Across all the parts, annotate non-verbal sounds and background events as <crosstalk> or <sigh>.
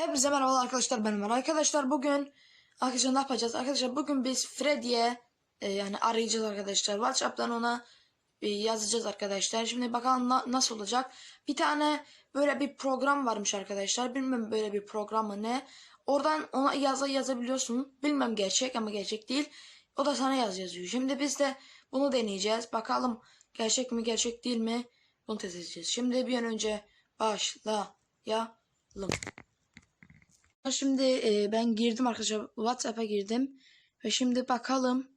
Hepinize merhaba arkadaşlar ben Ömer. Arkadaşlar bugün arkadaşlar ne yapacağız? Arkadaşlar bugün biz Freddy'ye e, yani arayacağız arkadaşlar. WhatsApp'tan ona e, yazacağız arkadaşlar. Şimdi bakalım na- nasıl olacak. Bir tane böyle bir program varmış arkadaşlar. Bilmem böyle bir program mı ne. Oradan ona yaza yazabiliyorsun. Bilmem gerçek ama gerçek değil. O da sana yaz yazıyor. Şimdi biz de bunu deneyeceğiz. Bakalım gerçek mi gerçek değil mi? Bunu test edeceğiz. Şimdi bir an önce başlayalım. Şimdi e, ben girdim arkadaşlar WhatsApp'a girdim ve şimdi bakalım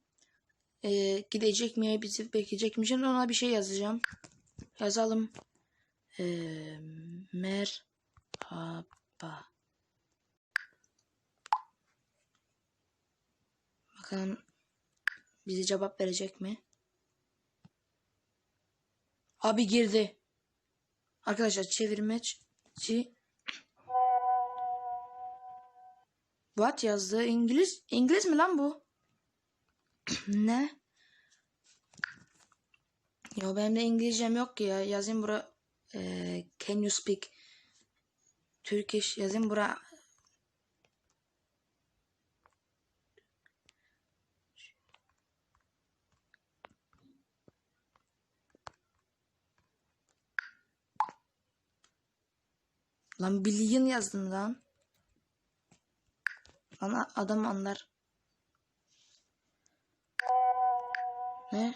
e, gidecek mi bizi bekleyecek mi? Ona bir şey yazacağım. Yazalım. E, merhaba. Bakalım bize cevap verecek mi? Abi girdi. Arkadaşlar çevirmeci What yazdı? İngiliz İngiliz mi lan bu? <clears throat> ne? Yo benim de İngilizcem yok ki ya. Yazayım bura eee, can you speak Turkish yazayım bura Lan billion yazdım lan. Lan adam anlar. Ne?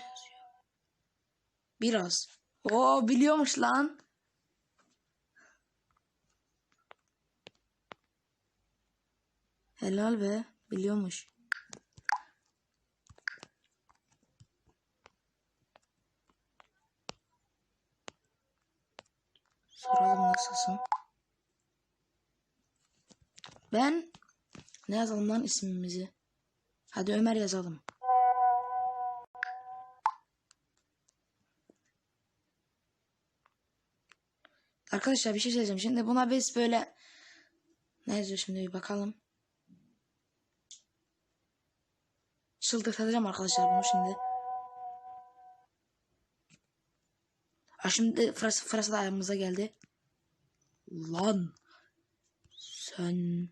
Biraz. Oo biliyormuş lan. Helal be. Biliyormuş. Soralım nasılsın? Ben ne yazalım lan ismimizi? Hadi Ömer yazalım. Arkadaşlar bir şey söyleyeceğim. Şimdi buna biz böyle ne yazıyor şimdi bir bakalım. Çıldırtacağım arkadaşlar bunu şimdi. Ha şimdi Fıras, Fıras da ayağımıza geldi. Lan sen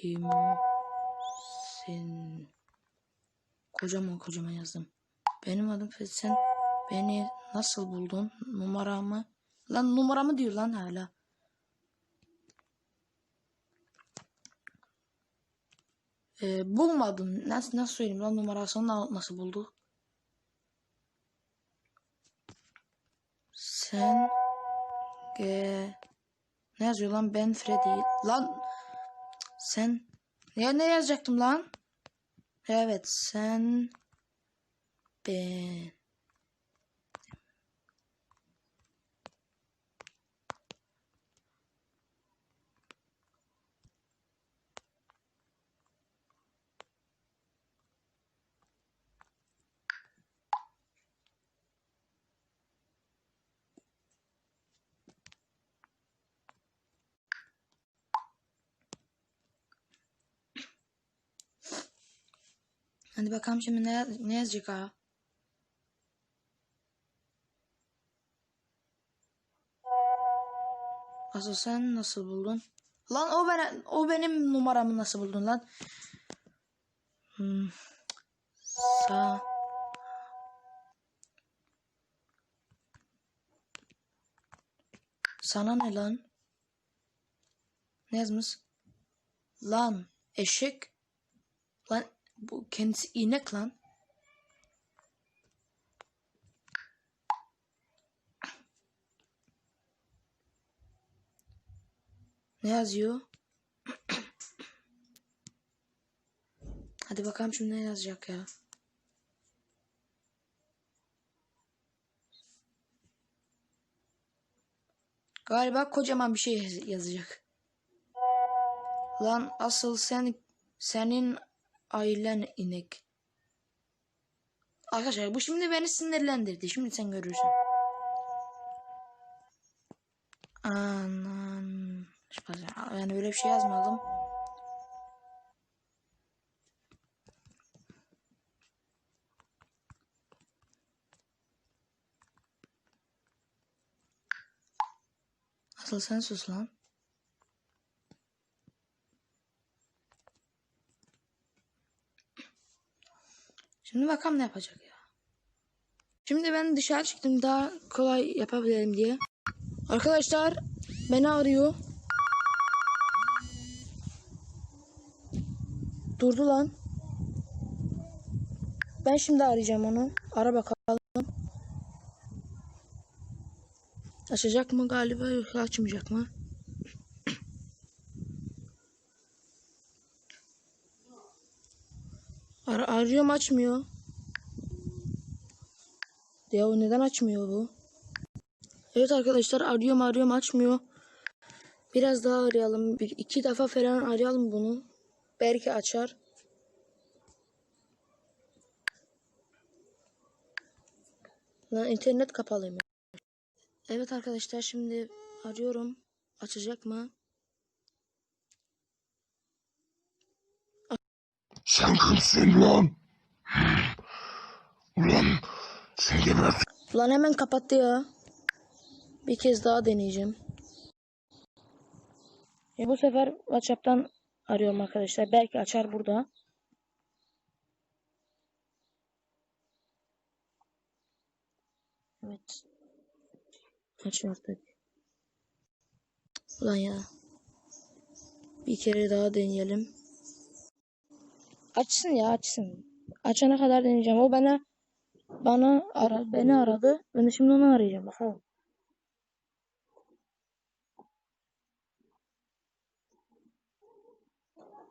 kimsin? Kocaman kocaman yazdım. Benim adım Fethi. Beni nasıl buldun? Numaramı? Lan numaramı diyor lan hala. Ee, bulmadım. Nasıl, nasıl söyleyeyim lan numarasını na- nasıl buldu? Sen ge ne yazıyor lan ben Freddy lan sen ya ne yazacaktım lan? Evet sen ben Hadi bakalım şimdi ne, ne yazacak ha? Asıl sen nasıl buldun? Lan o ben o benim numaramı nasıl buldun lan? Hmm. Sa Sana ne lan? Ne yazmış? Lan eşek. Lan bu kendisi inek lan. Ne yazıyor? Hadi bakalım şimdi ne yazacak ya. Galiba kocaman bir şey yaz- yazacak. Lan asıl sen senin ailen inek. Arkadaşlar bu şimdi beni sinirlendirdi. Şimdi sen görürsün. Anan. Yani öyle bir şey yazmadım. Asıl sen sus lan. Şimdi bakalım ne yapacak ya. Şimdi ben dışarı çıktım daha kolay yapabilirim diye. Arkadaşlar beni arıyor. Durdu lan. Ben şimdi arayacağım onu. Ara bakalım. Açacak mı galiba yoksa açmayacak mı? Arıyorum açmıyor. Ya neden açmıyor bu? Evet arkadaşlar arıyorum arıyorum açmıyor. Biraz daha arayalım. Bir, iki defa falan arayalım bunu. Belki açar. Lan internet kapalıymış. Evet arkadaşlar şimdi arıyorum. Açacak mı? Sen kimsin lan? Ulan seni gebert. Lan hemen kapattı ya. Bir kez daha deneyeceğim. E bu sefer WhatsApp'tan arıyorum arkadaşlar. Belki açar burada. Evet. Açıyor artık. Ulan ya. Bir kere daha deneyelim. Açsın ya açsın. Açana kadar deneyeceğim. O bana bana ara, beni aradı. Ben de şimdi onu arayacağım bakalım.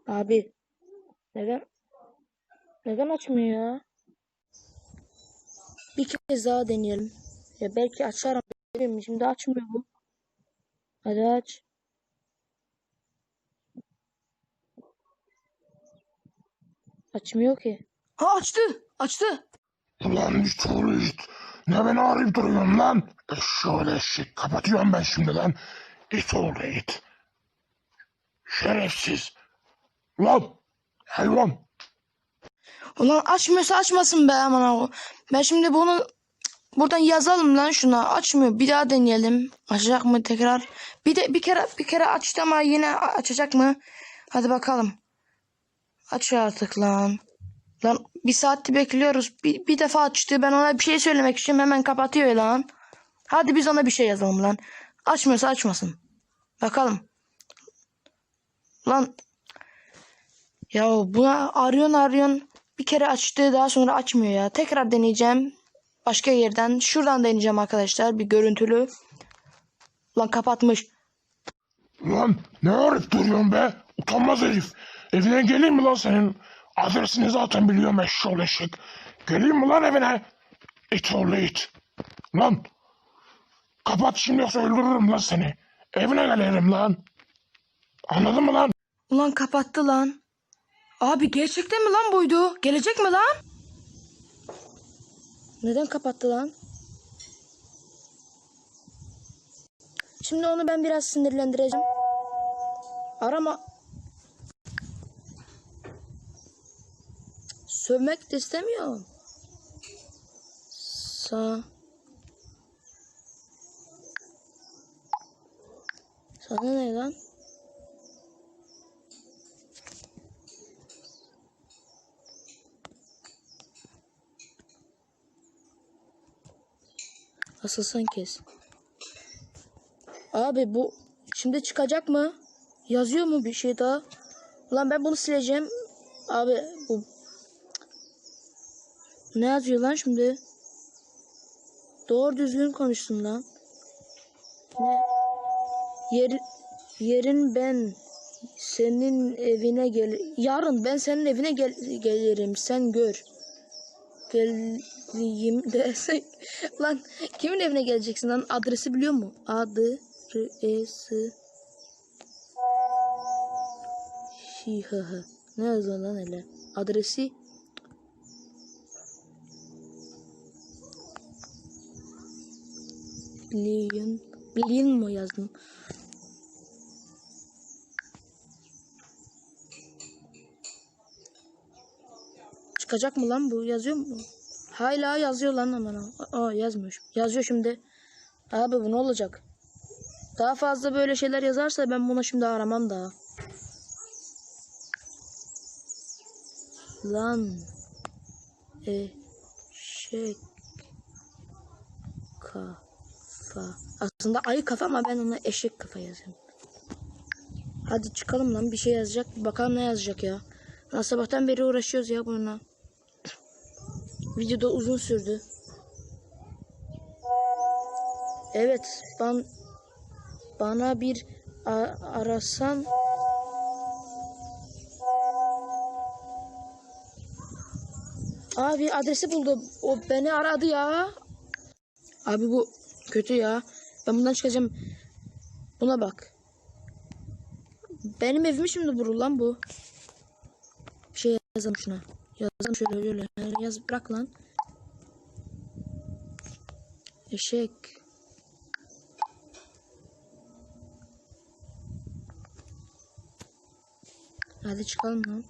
Abi neden neden açmıyor ya? Bir kez daha deneyelim. Ya belki açarım. Şimdi açmıyor bu. Hadi aç. Açmıyor ki. Ha açtı. Açtı. Ulan git. Ne beni arayıp duruyorsun lan? Şöyle eşek kapatıyorum ben şimdi lan. İt oğlu it. Şerefsiz. Lan hayvan. Ulan açmıyorsa açmasın be aman abi. Ben şimdi bunu buradan yazalım lan şuna. Açmıyor. Bir daha deneyelim. Açacak mı tekrar? Bir de bir kere bir kere açtı ama yine açacak mı? Hadi bakalım. Aç artık lan. Lan bir saattir bekliyoruz. Bir, bir defa açtı. Ben ona bir şey söylemek istiyorum. Hemen kapatıyor lan. Hadi biz ona bir şey yazalım lan. Açmıyorsa açmasın. Bakalım. Lan ya buna arıyorsun arıyorsun. Bir kere açtı daha sonra açmıyor ya. Tekrar deneyeceğim. Başka yerden. Şuradan deneyeceğim arkadaşlar. Bir görüntülü. Lan kapatmış. Lan ne arayıp duruyorsun be? Utanmaz herif. Evine geleyim mi lan senin? Adresini zaten biliyorum eşşoğlu eşek. Geleyim mi lan evine? İt oğlu it. Lan. Kapat şimdi yoksa öldürürüm lan seni. Evine gelirim lan. Anladın mı lan? Ulan kapattı lan. Abi gerçekten mi lan buydu? Gelecek mi lan? Neden kapattı lan? Şimdi onu ben biraz sinirlendireceğim. Arama. Sövmek de istemiyorum. Sa. Sana ne lan? Asıl sen kes. Abi bu şimdi çıkacak mı? Yazıyor mu bir şey daha? Ulan ben bunu sileceğim. Abi bu ne yazıyor lan şimdi? Doğru düzgün konuşsun lan. Ne? Yer, yerin ben senin evine gel. Yarın ben senin evine gel gelirim. Sen gör. Geleyim <laughs> desek. lan kimin evine geleceksin lan? Adresi biliyor mu? Adresi. Şihaha. Ne yazıyor lan hele? Adresi. Bilin. Bilin mi yazdım? Çıkacak mı lan bu? Yazıyor mu? Hala yazıyor lan aman. Aa yazmıyor. Yazıyor şimdi. Abi bu ne olacak? Daha fazla böyle şeyler yazarsa ben bunu şimdi aramam daha. Lan. Eşek kafa. Aslında ayı kafa ama ben ona eşek kafa yazıyorum. Hadi çıkalım lan bir şey yazacak. Bakalım ne yazacak ya. Lan sabahtan beri uğraşıyoruz ya bununla. Video da uzun sürdü. Evet ben bana bir arasan Abi adresi buldu. O beni aradı ya. Abi bu kötü ya. Ben bundan çıkacağım. Buna bak. Benim evimi şimdi vurur lan bu. Bir şey yazalım şuna. Yazalım şöyle öyle. Yaz bırak lan. Eşek. Hadi çıkalım lan.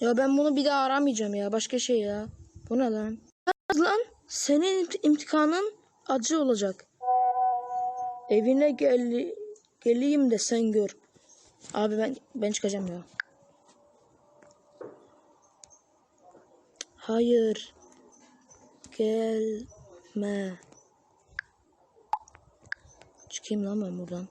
Ya ben bunu bir daha aramayacağım ya. Başka şey ya. Bu ne lan? Lan senin imt- imtihanın acı olacak. Evine gel geleyim de sen gör. Abi ben ben çıkacağım ya. Hayır. Gelme. Çıkayım lan ben buradan.